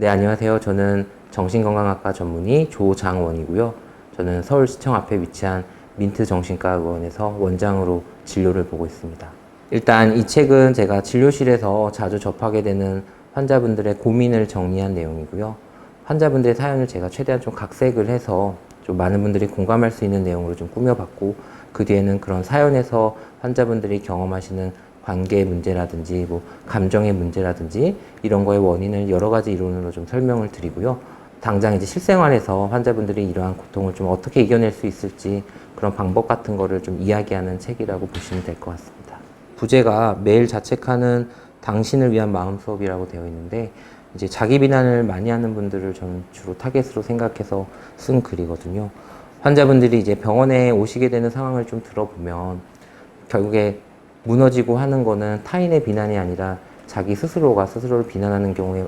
네, 안녕하세요. 저는 정신건강학과 전문의 조장원이고요. 저는 서울시청 앞에 위치한 민트 정신과 의원에서 원장으로 진료를 보고 있습니다. 일단 이 책은 제가 진료실에서 자주 접하게 되는 환자분들의 고민을 정리한 내용이고요. 환자분들의 사연을 제가 최대한 좀 각색을 해서 좀 많은 분들이 공감할 수 있는 내용으로 좀 꾸며봤고 그 뒤에는 그런 사연에서 환자분들이 경험하시는 관계의 문제라든지 뭐 감정의 문제라든지 이런 거의 원인을 여러 가지 이론으로 좀 설명을 드리고요. 당장 이제 실생활에서 환자분들이 이러한 고통을 좀 어떻게 이겨낼 수 있을지 그런 방법 같은 거를 좀 이야기하는 책이라고 보시면 될 것 같습니다. 부제가 매일 자책하는 당신을 위한 마음 수업이라고 되어 있는데 이제 자기 비난을 많이 하는 분들을 저는 주로 타겟으로 생각해서 쓴 글이거든요. 환자분들이 이제 병원에 오시게 되는 상황을 좀 들어보면 결국에 무너지고 하는 거는 타인의 비난이 아니라 자기 스스로가 스스로를 비난하는 경우에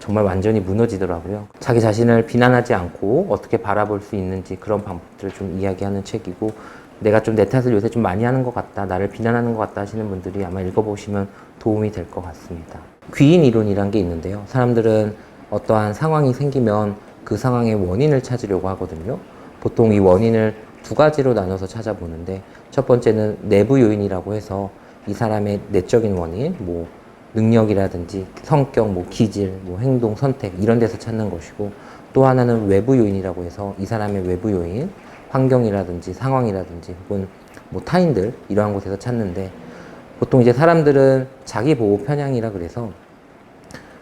정말 완전히 무너지더라고요. 자기 자신을 비난하지 않고 어떻게 바라볼 수 있는지 그런 방법들을 좀 이야기하는 책이고 내가 좀 내 탓을 요새 좀 많이 하는 것 같다, 나를 비난하는 것 같다 하시는 분들이 아마 읽어보시면 도움이 될 것 같습니다. 귀인 이론이란 게 있는데요. 사람들은 어떠한 상황이 생기면 그 상황의 원인을 찾으려고 하거든요. 보통 이 원인을 두 가지로 나눠서 찾아보는데 첫 번째는 내부 요인이라고 해서 이 사람의 내적인 원인, 뭐 능력이라든지 성격, 뭐 기질, 뭐 행동, 선택 이런 데서 찾는 것이고 또 하나는 외부 요인이라고 해서 이 사람의 외부 요인, 환경이라든지 상황이라든지 혹은 뭐 타인들 이러한 곳에서 찾는데 보통 이제 사람들은 자기 보호 편향이라 그래서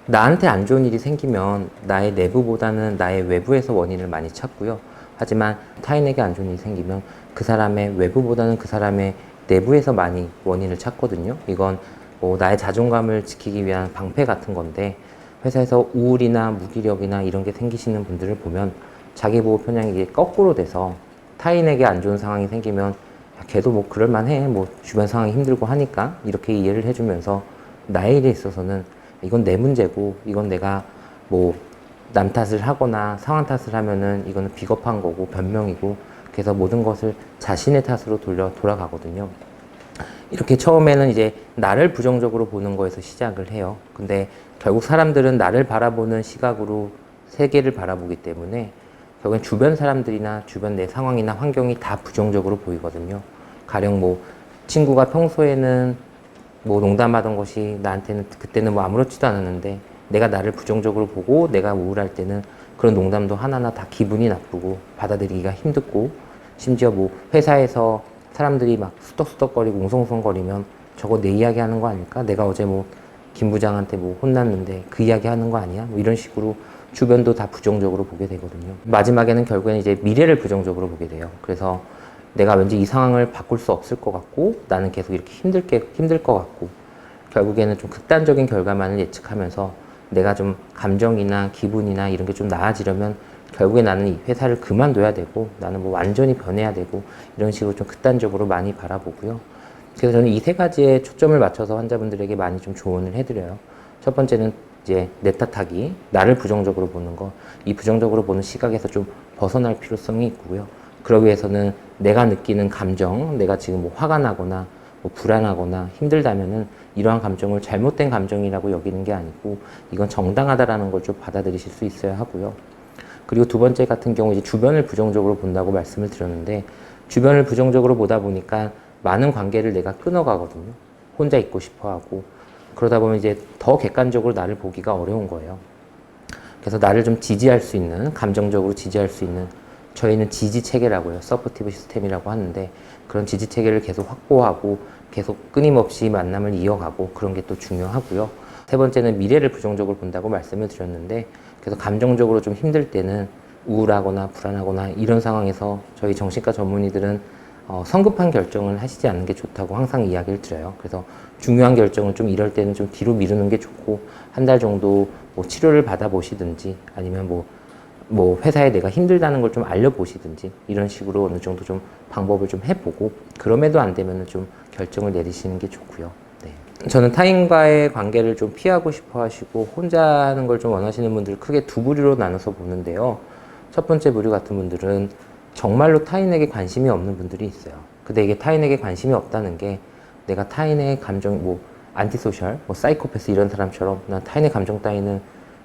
나한테 안 좋은 일이 생기면 나의 내부보다는 나의 외부에서 원인을 많이 찾고요. 하지만 타인에게 안 좋은 일이 생기면 그 사람의 외부보다는 그 사람의 내부에서 많이 원인을 찾거든요. 이건 뭐 나의 자존감을 지키기 위한 방패 같은 건데 회사에서 우울이나 무기력이나 이런 게 생기시는 분들을 보면 자기 보호 편향이 이게 거꾸로 돼서 타인에게 안 좋은 상황이 생기면 야, 걔도 뭐 그럴만해 뭐 주변 상황이 힘들고 하니까 이렇게 이해를 해주면서 나의 일에 있어서는 이건 내 문제고 이건 내가 뭐 남 탓을 하거나 상황 탓을 하면은 이거는 비겁한 거고 변명이고 그래서 모든 것을 자신의 탓으로 돌려 돌아가거든요. 이렇게 처음에는 이제 나를 부정적으로 보는 거에서 시작을 해요. 근데 결국 사람들은 나를 바라보는 시각으로 세계를 바라보기 때문에 결국엔 주변 사람들이나 주변 내 상황이나 환경이 다 부정적으로 보이거든요. 가령 뭐 친구가 평소에는 뭐 농담하던 것이 나한테는 그때는 뭐 아무렇지도 않았는데 내가 나를 부정적으로 보고 내가 우울할 때는 그런 농담도 하나하나 다 기분이 나쁘고 받아들이기가 힘들고 심지어 뭐 회사에서 사람들이 막 수덕수덕거리고 웅성웅성거리면 저거 내 이야기 하는 거 아닐까? 내가 어제 뭐 김 부장한테 뭐 혼났는데 그 이야기 하는 거 아니야? 뭐 이런 식으로 주변도 다 부정적으로 보게 되거든요. 마지막에는 결국에는 이제 미래를 부정적으로 보게 돼요. 그래서 내가 왠지 이 상황을 바꿀 수 없을 것 같고 나는 계속 이렇게 힘들게 힘들 것 같고 결국에는 좀 극단적인 결과만을 예측하면서 내가 좀 감정이나 기분이나 이런 게 좀 나아지려면 결국에 나는 이 회사를 그만둬야 되고 나는 뭐 완전히 변해야 되고 이런 식으로 좀 극단적으로 많이 바라보고요. 그래서 저는 이 세 가지에 초점을 맞춰서 환자분들에게 많이 좀 조언을 해드려요. 첫 번째는 이제 내 탓하기, 나를 부정적으로 보는 거, 이 부정적으로 보는 시각에서 좀 벗어날 필요성이 있고요. 그러기 위해서는 내가 느끼는 감정, 내가 지금 뭐 화가 나거나 뭐 불안하거나 힘들다면은 이러한 감정을 잘못된 감정이라고 여기는 게 아니고 이건 정당하다라는 걸 좀 받아들이실 수 있어야 하고요. 그리고 두 번째 같은 경우 이제 주변을 부정적으로 본다고 말씀을 드렸는데 주변을 부정적으로 보다 보니까 많은 관계를 내가 끊어가거든요. 혼자 있고 싶어 하고 그러다 보면 이제 더 객관적으로 나를 보기가 어려운 거예요. 그래서 나를 좀 지지할 수 있는 감정적으로 지지할 수 있는 저희는 지지 체계라고 해요. 서포티브 시스템이라고 하는데 그런 지지 체계를 계속 확보하고 계속 끊임없이 만남을 이어가고 그런 게 또 중요하고요. 세 번째는 미래를 부정적으로 본다고 말씀을 드렸는데 그래서 감정적으로 좀 힘들 때는 우울하거나 불안하거나 이런 상황에서 저희 정신과 전문의들은 어, 성급한 결정을 하시지 않는 게 좋다고 항상 이야기를 드려요. 그래서 중요한 결정을 좀 이럴 때는 좀 뒤로 미루는 게 좋고 한 달 정도 뭐 치료를 받아보시든지 아니면 뭐, 뭐 회사에 내가 힘들다는 걸 좀 알려보시든지 이런 식으로 어느 정도 좀 방법을 좀 해보고 그럼에도 안 되면 좀 결정을 내리시는 게 좋고요. 네. 저는 타인과의 관계를 좀 피하고 싶어 하시고 혼자 하는 걸 좀 원하시는 분들 크게 두 부류로 나눠서 보는데요. 첫 번째 부류 같은 분들은 정말로 타인에게 관심이 없는 분들이 있어요. 근데 이게 타인에게 관심이 없다는 게 내가 타인의 감정, 뭐, 안티소셜, 뭐, 사이코패스 이런 사람처럼 난 타인의 감정 따위는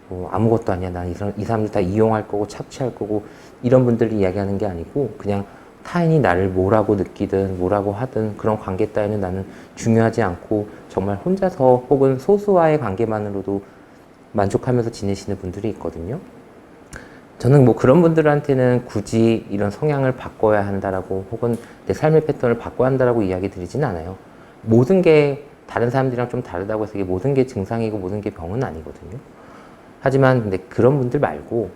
뭐 아무것도 아니야. 난 이 사람들 다 이용할 거고 착취할 거고 이런 분들이 이야기하는 게 아니고 그냥 타인이 나를 뭐라고 느끼든 뭐라고 하든 그런 관계 따위는 나는 중요하지 않고 정말 혼자서 혹은 소수와의 관계만으로도 만족하면서 지내시는 분들이 있거든요. 저는 뭐 그런 분들한테는 굳이 이런 성향을 바꿔야 한다라고 혹은 내 삶의 패턴을 바꿔야 한다라고 이야기 드리진 않아요. 모든 게 다른 사람들이랑 좀 다르다고 해서 이게 모든 게 증상이고 모든 게 병은 아니거든요. 하지만 근데 그런 분들 말고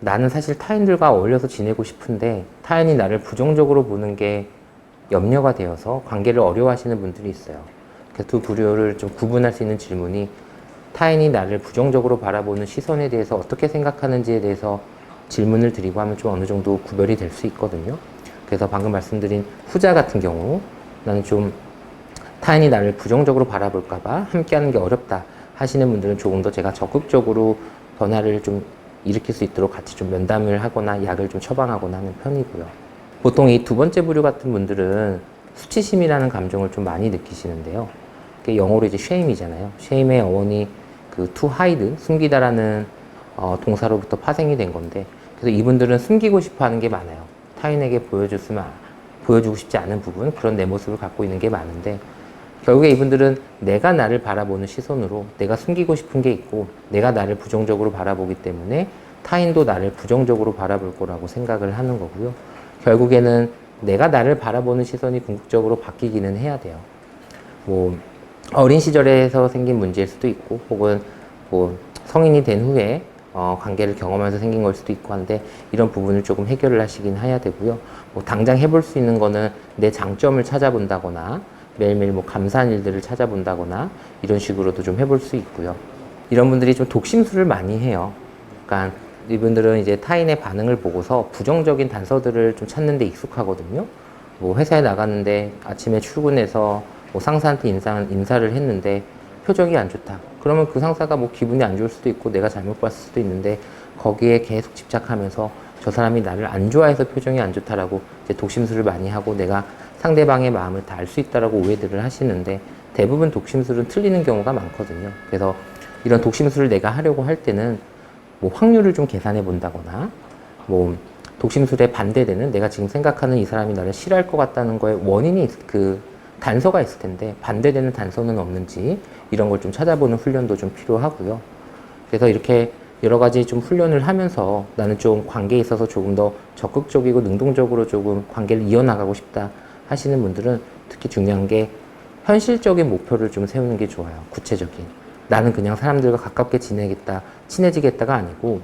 나는 사실 타인들과 어울려서 지내고 싶은데 타인이 나를 부정적으로 보는 게 염려가 되어서 관계를 어려워하시는 분들이 있어요. 두 부류를 좀 구분할 수 있는 질문이 타인이 나를 부정적으로 바라보는 시선에 대해서 어떻게 생각하는지에 대해서 질문을 드리고 하면 좀 어느 정도 구별이 될 수 있거든요. 그래서 방금 말씀드린 후자 같은 경우 나는 좀 타인이 나를 부정적으로 바라볼까봐 함께하는 게 어렵다 하시는 분들은 조금 더 제가 적극적으로 변화를 좀 일으킬 수 있도록 같이 좀 면담을 하거나 약을 좀 처방하거나 하는 편이고요. 보통 이 두 번째 부류 같은 분들은 수치심이라는 감정을 좀 많이 느끼시는데요. 그게 영어로 이제 shame이잖아요. shame의 어원이 그 to hide, 숨기다라는 어, 동사로부터 파생이 된 건데, 그래서 이분들은 숨기고 싶어 하는 게 많아요. 타인에게 보여줬으면, 보여주고 싶지 않은 부분, 그런 내 모습을 갖고 있는 게 많은데, 결국에 이분들은 내가 나를 바라보는 시선으로 내가 숨기고 싶은 게 있고 내가 나를 부정적으로 바라보기 때문에 타인도 나를 부정적으로 바라볼 거라고 생각을 하는 거고요. 결국에는 내가 나를 바라보는 시선이 궁극적으로 바뀌기는 해야 돼요. 뭐 어린 시절에서 생긴 문제일 수도 있고 혹은 뭐 성인이 된 후에 어, 관계를 경험하면서 생긴 걸 수도 있고 한데 이런 부분을 조금 해결을 하시긴 해야 되고요. 뭐 당장 해볼 수 있는 거는 내 장점을 찾아본다거나 매일매일 뭐 감사한 일들을 찾아본다거나 이런 식으로도 좀 해볼 수 있고요. 이런 분들이 좀 독심술을 많이 해요. 그러니까 이분들은 이제 타인의 반응을 보고서 부정적인 단서들을 좀 찾는 데 익숙하거든요. 뭐 회사에 나갔는데 아침에 출근해서 뭐 상사한테 인사, 인사를 했는데 표정이 안 좋다. 그러면 그 상사가 뭐 기분이 안 좋을 수도 있고 내가 잘못 봤을 수도 있는데 거기에 계속 집착하면서 저 사람이 나를 안 좋아해서 표정이 안 좋다라고 이제 독심술을 많이 하고 내가 상대방의 마음을 다 알 수 있다라고 오해들을 하시는데 대부분 독심술은 틀리는 경우가 많거든요. 그래서 이런 독심술을 내가 하려고 할 때는 뭐 확률을 좀 계산해 본다거나 뭐 독심술에 반대되는 내가 지금 생각하는 이 사람이 나를 싫어할 것 같다는 거에 원인이 있- 그 단서가 있을 텐데 반대되는 단서는 없는지 이런 걸 좀 찾아보는 훈련도 좀 필요하고요. 그래서 이렇게 여러 가지 좀 훈련을 하면서 나는 좀 관계에 있어서 조금 더 적극적이고 능동적으로 조금 관계를 이어나가고 싶다 하시는 분들은 특히 중요한 게 현실적인 목표를 좀 세우는 게 좋아요. 구체적인. 나는 그냥 사람들과 가깝게 지내겠다, 친해지겠다가 아니고,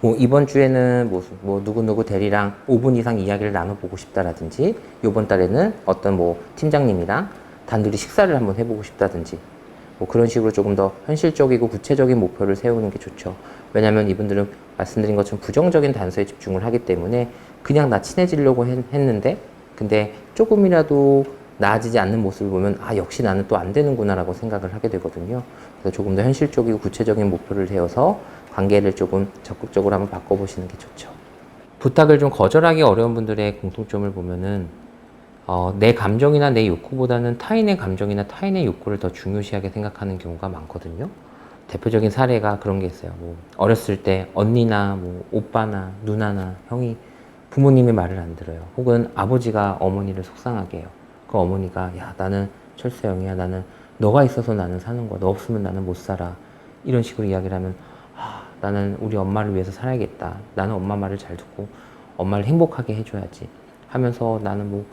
뭐 이번 주에는 뭐, 뭐 누구누구 대리랑 5분 이상 이야기를 나눠보고 싶다라든지, 이번 달에는 어떤 뭐 팀장님이랑 단둘이 식사를 한번 해보고 싶다든지, 뭐 그런 식으로 조금 더 현실적이고 구체적인 목표를 세우는 게 좋죠. 왜냐하면 이분들은 말씀드린 것처럼 부정적인 단서에 집중을 하기 때문에 그냥 나 친해지려고 했, 했는데 근데 조금이라도 나아지지 않는 모습을 보면 아 역시 나는 또 안 되는구나라고 생각을 하게 되거든요. 그래서 조금 더 현실적이고 구체적인 목표를 세워서 관계를 조금 적극적으로 한번 바꿔보시는 게 좋죠. 부탁을 좀 거절하기 어려운 분들의 공통점을 보면은 어, 내 감정이나 내 욕구보다는 타인의 감정이나 타인의 욕구를 더 중요시하게 생각하는 경우가 많거든요. 대표적인 사례가 그런 게 있어요. 뭐 어렸을 때 언니나 뭐 오빠나 누나나 형이 부모님의 말을 안 들어요. 혹은 아버지가 어머니를 속상하게 해요. 그 어머니가 야 나는 철수 형이야 나는 너가 있어서 나는 사는 거야. 너 없으면 나는 못 살아. 이런 식으로 이야기를 하면 아, 나는 우리 엄마를 위해서 살아야겠다. 나는 엄마 말을 잘 듣고 엄마를 행복하게 해줘야지. 하면서 나는 뭐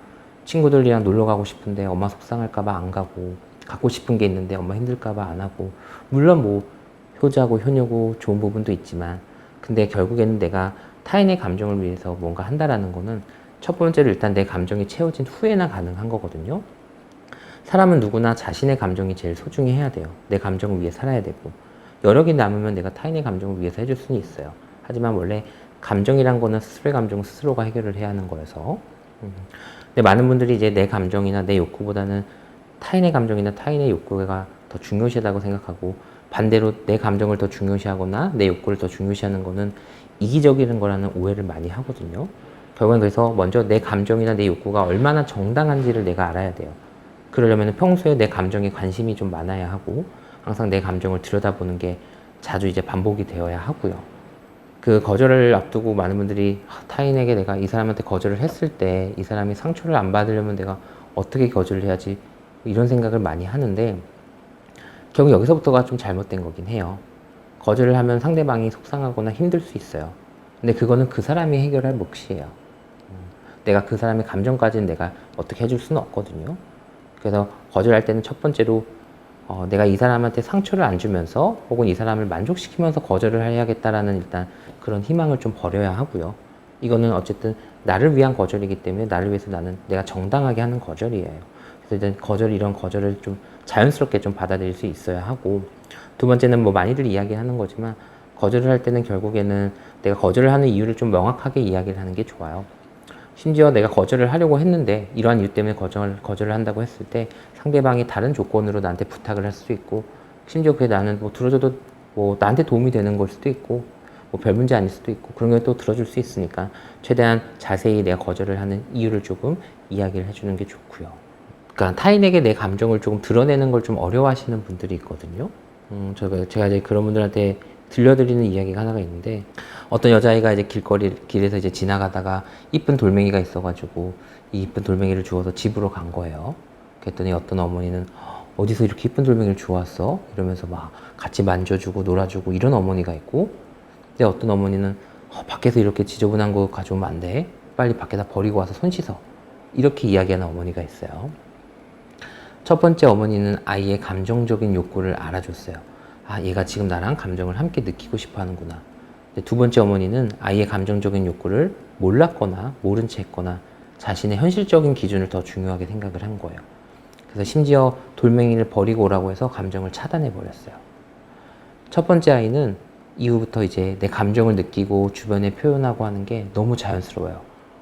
친구들이랑 놀러 가고 싶은데 엄마 속상할까봐 안 가고 갖고 싶은 게 있는데 엄마 힘들까봐 안 하고 물론 뭐 효자고 효녀고 좋은 부분도 있지만 근데 결국에는 내가 타인의 감정을 위해서 뭔가 한다라는 거는 첫 번째로 일단 내 감정이 채워진 후에나 가능한 거거든요. 사람은 누구나 자신의 감정이 제일 소중히 해야 돼요. 내 감정을 위해 살아야 되고 여력이 남으면 내가 타인의 감정을 위해서 해줄 수는 있어요. 하지만 원래 감정이란 거는 스스로의 감정 스스로가 해결을 해야 하는 거여서 음. 근데 많은 분들이 이제 내 감정이나 내 욕구보다는 타인의 감정이나 타인의 욕구가 더 중요시하다고 생각하고 반대로 내 감정을 더 중요시하거나 내 욕구를 더 중요시하는 거는 이기적인 거라는 오해를 많이 하거든요. 결국엔 그래서 먼저 내 감정이나 내 욕구가 얼마나 정당한지를 내가 알아야 돼요. 그러려면 평소에 내 감정에 관심이 좀 많아야 하고 항상 내 감정을 들여다보는 게 자주 이제 반복이 되어야 하고요. 그 거절을 앞두고 많은 분들이 아, 타인에게 내가 이 사람한테 거절을 했을 때 이 사람이 상처를 안 받으려면 내가 어떻게 거절을 해야지 이런 생각을 많이 하는데 결국 여기서부터가 좀 잘못된 거긴 해요. 거절을 하면 상대방이 속상하거나 힘들 수 있어요. 근데 그거는 그 사람이 해결할 몫이에요. 음, 내가 그 사람의 감정까지는 내가 어떻게 해줄 수는 없거든요. 그래서 거절할 때는 첫 번째로 어, 내가 이 사람한테 상처를 안 주면서 혹은 이 사람을 만족시키면서 거절을 해야겠다라는 일단 그런 희망을 좀 버려야 하고요. 이거는 어쨌든 나를 위한 거절이기 때문에 나를 위해서 나는 내가 정당하게 하는 거절이에요. 그래서 일단 거절 이런 거절을 좀 자연스럽게 좀 받아들일 수 있어야 하고 두 번째는 뭐 많이들 이야기하는 거지만 거절을 할 때는 결국에는 내가 거절을 하는 이유를 좀 명확하게 이야기를 하는 게 좋아요. 심지어 내가 거절을 하려고 했는데 이러한 이유 때문에 거절, 거절을 한다고 했을 때 상대방이 다른 조건으로 나한테 부탁을 할 수도 있고 심지어 그게 나는 뭐 들어줘도 뭐 나한테 도움이 되는 걸 수도 있고 뭐 별 문제 아닐 수도 있고 그런 걸 또 들어줄 수 있으니까 최대한 자세히 내가 거절을 하는 이유를 조금 이야기를 해주는 게 좋고요. 그러니까 타인에게 내 감정을 조금 드러내는 걸 좀 어려워하시는 분들이 있거든요. 음, 제가, 제가 이제 그런 분들한테 들려드리는 이야기가 하나가 있는데 어떤 여자아이가 이제 길거리 길에서 이제 지나가다가 이쁜 돌멩이가 있어가지고 이 이쁜 돌멩이를 주워서 집으로 간 거예요. 그랬더니 어떤 어머니는 어디서 이렇게 이쁜 돌멩이를 주웠어? 이러면서 막 같이 만져주고 놀아주고 이런 어머니가 있고 근데 어떤 어머니는 어, 밖에서 이렇게 지저분한 거 가져오면 안 돼. 빨리 밖에다 버리고 와서 손 씻어. 이렇게 이야기하는 어머니가 있어요. 첫 번째 어머니는 아이의 감정적인 욕구를 알아줬어요. 아, 얘가 지금 나랑 감정을 함께 느끼고 싶어 하는구나. 두 번째 어머니는 아이의 감정적인 욕구를 몰랐거나 모른 채 했거나 자신의 현실적인 기준을 더 중요하게 생각을 한 거예요. 그래서 심지어 돌멩이를 버리고 오라고 해서 감정을 차단해 버렸어요. 첫 번째 아이는 이후부터 이제 내 감정을 느끼고 주변에 표현하고 하는 게 너무 자연스러워요.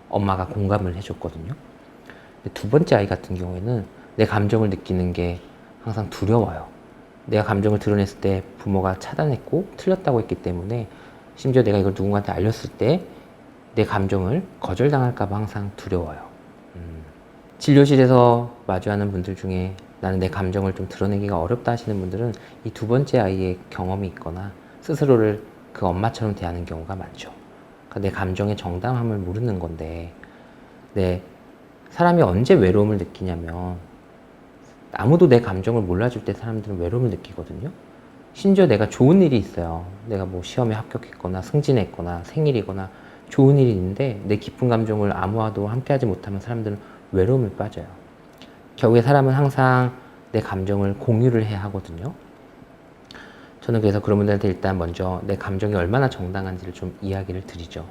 엄마가 공감을 해줬거든요. 두 번째 아이 같은 경우에는 내 감정을 느끼는 게 항상 두려워요. 내가 감정을 드러냈을 때 부모가 차단했고 틀렸다고 했기 때문에 심지어 내가 이걸 누군가한테 알렸을 때 내 감정을 거절당할까봐 항상 두려워요. 음. 진료실에서 마주하는 분들 중에 나는 내 감정을 좀 드러내기가 어렵다 하시는 분들은 이 두 번째 아이의 경험이 있거나 스스로를 그 엄마처럼 대하는 경우가 많죠. 그러니까 내 감정의 정당함을 모르는 건데, 내 사람이 언제 외로움을 느끼냐면 아무도 내 감정을 몰라줄 때 사람들은 외로움을 느끼거든요. 심지어 내가 좋은 일이 있어요. 내가 뭐 시험에 합격했거나 승진했거나 생일이거나 좋은 일이 있는데 내 기쁜 감정을 아무와도 함께하지 못하면 사람들은 외로움을 빠져요. 결국에 사람은 항상 내 감정을 공유를 해야 하거든요. 저는 그래서 그런 분들한테 일단 먼저 내 감정이 얼마나 정당한지를 좀 이야기를 드리죠.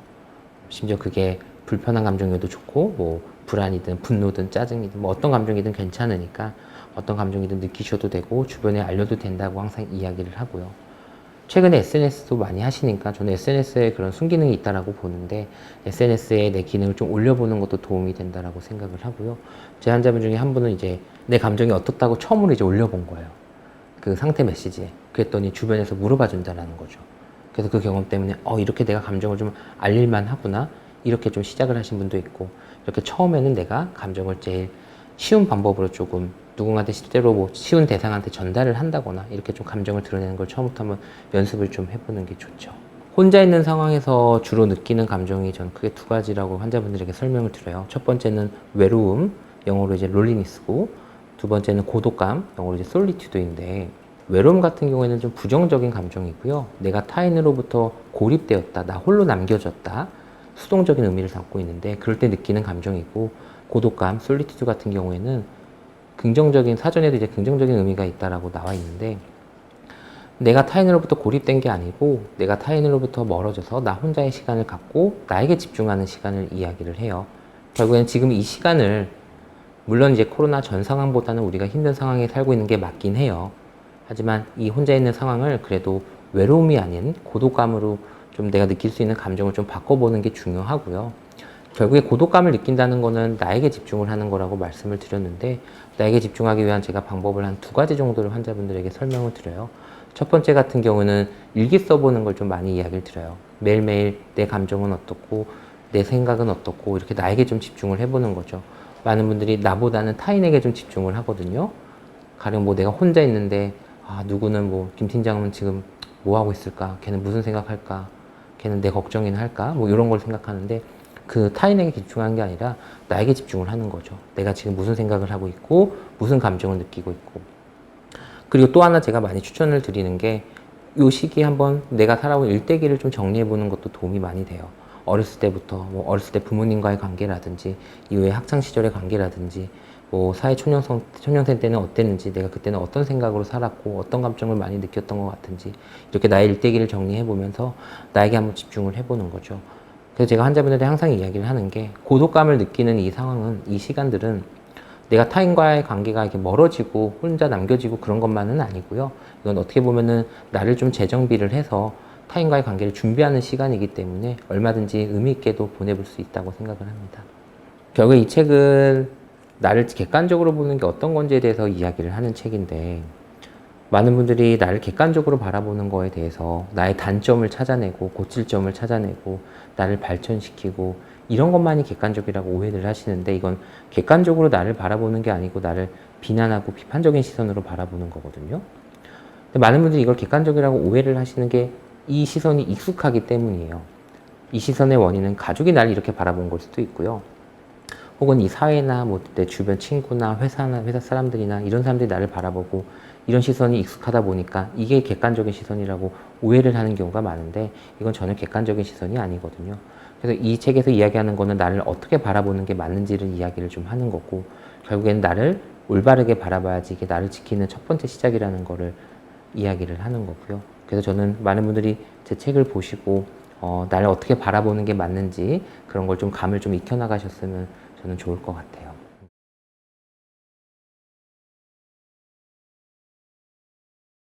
심지어 그게 불편한 감정이어도 좋고, 뭐, 불안이든 분노든 짜증이든 뭐 어떤 감정이든 괜찮으니까 어떤 감정이든 느끼셔도 되고 주변에 알려도 된다고 항상 이야기를 하고요. 최근에 SNS도 많이 하시니까 저는 SNS에 그런 순기능이 있다라고 보는데 SNS에 내 기능을 좀 올려보는 것도 도움이 된다라고 생각을 하고요. 제 환자분 중에 한 분은 이제 내 감정이 어떻다고 처음으로 이제 올려본 거예요. 그 상태 메시지에. 그랬더니 주변에서 물어봐 준다라는 거죠. 그래서 그 경험 때문에 어 이렇게 내가 감정을 좀 알릴만 하구나 이렇게 좀 시작을 하신 분도 있고 이렇게 처음에는 내가 감정을 제일 쉬운 방법으로 조금 누군가한테 실제로 뭐 쉬운 대상한테 전달을 한다거나 이렇게 좀 감정을 드러내는 걸 처음부터 한번 연습을 좀 해보는 게 좋죠. 혼자 있는 상황에서 주로 느끼는 감정이 저는 크게 두 가지라고 환자분들에게 설명을 드려요. 첫 번째는 외로움, 영어로 이제 롤리니스고 두 번째는 고독감, 영어로 이제 솔리튜드인데 외로움 같은 경우에는 좀 부정적인 감정이고요. 내가 타인으로부터 고립되었다, 나 홀로 남겨졌다, 수동적인 의미를 담고 있는데 그럴 때 느끼는 감정이고 고독감, 솔리튜드 같은 경우에는 긍정적인 사전에도 이제 긍정적인 의미가 있다라고 나와 있는데 내가 타인으로부터 고립된 게 아니고 내가 타인으로부터 멀어져서 나 혼자의 시간을 갖고 나에게 집중하는 시간을 이야기를 해요. 결국엔 지금 이 시간을 물론 이제 코로나 전 상황보다는 우리가 힘든 상황에 살고 있는 게 맞긴 해요. 하지만 이 혼자 있는 상황을 그래도 외로움이 아닌 고독감으로 좀 내가 느낄 수 있는 감정을 좀 바꿔보는 게 중요하고요. 결국에 고독감을 느낀다는 거는 나에게 집중을 하는 거라고 말씀을 드렸는데 나에게 집중하기 위한 제가 방법을 한 두 가지 정도를 환자분들에게 설명을 드려요. 첫 번째 같은 경우는 일기 써보는 걸 좀 많이 이야기를 드려요. 매일매일 내 감정은 어떻고 내 생각은 어떻고 이렇게 나에게 좀 집중을 해보는 거죠. 많은 분들이 나보다는 타인에게 좀 집중을 하거든요. 가령 뭐 내가 혼자 있는데 아 누구는 뭐 김 팀장은 지금 뭐 하고 있을까? 걔는 무슨 생각할까? 걔는 내 걱정이나 할까? 뭐 이런 걸 생각하는데 그 타인에게 집중하는 게 아니라 나에게 집중을 하는 거죠. 내가 지금 무슨 생각을 하고 있고 무슨 감정을 느끼고 있고 그리고 또 하나 제가 많이 추천을 드리는 게 이 시기에 한번 내가 살아온 일대기를 좀 정리해 보는 것도 도움이 많이 돼요. 어렸을 때부터 뭐 어렸을 때 부모님과의 관계라든지 이후에 학창 시절의 관계라든지 뭐 사회 초년생 초년생 때는 어땠는지 내가 그때는 어떤 생각으로 살았고 어떤 감정을 많이 느꼈던 것 같은지 이렇게 나의 일대기를 정리해 보면서 나에게 한번 집중을 해보는 거죠. 그래서 제가 환자분들한테 항상 이야기를 하는 게 고독감을 느끼는 이 상황은 이 시간들은 내가 타인과의 관계가 이렇게 멀어지고 혼자 남겨지고 그런 것만은 아니고요. 이건 어떻게 보면은 나를 좀 재정비를 해서 타인과의 관계를 준비하는 시간이기 때문에 얼마든지 의미 있게도 보내볼 수 있다고 생각을 합니다. 결국 이 책은 나를 객관적으로 보는 게 어떤 건지에 대해서 이야기를 하는 책인데 많은 분들이 나를 객관적으로 바라보는 거에 대해서 나의 단점을 찾아내고 고칠 점을 찾아내고 나를 발전시키고 이런 것만이 객관적이라고 오해를 하시는데 이건 객관적으로 나를 바라보는 게 아니고 나를 비난하고 비판적인 시선으로 바라보는 거거든요. 근데 많은 분들이 이걸 객관적이라고 오해를 하시는 게 이 시선이 익숙하기 때문이에요. 이 시선의 원인은 가족이 나를 이렇게 바라본 걸 수도 있고요. 혹은 이 사회나 뭐 내 주변 친구나 회사나 회사 사람들이나 이런 사람들이 나를 바라보고 이런 시선이 익숙하다 보니까 이게 객관적인 시선이라고 오해를 하는 경우가 많은데 이건 전혀 객관적인 시선이 아니거든요. 그래서 이 책에서 이야기하는 거는 나를 어떻게 바라보는 게 맞는지를 이야기를 좀 하는 거고 결국엔 나를 올바르게 바라봐야지 이게 나를 지키는 첫 번째 시작이라는 거를 이야기를 하는 거고요. 그래서 저는 많은 분들이 제 책을 보시고 어, 나를 어떻게 바라보는 게 맞는지 그런 걸 좀 감을 좀 익혀 나가셨으면 저는 좋을 것 같아요.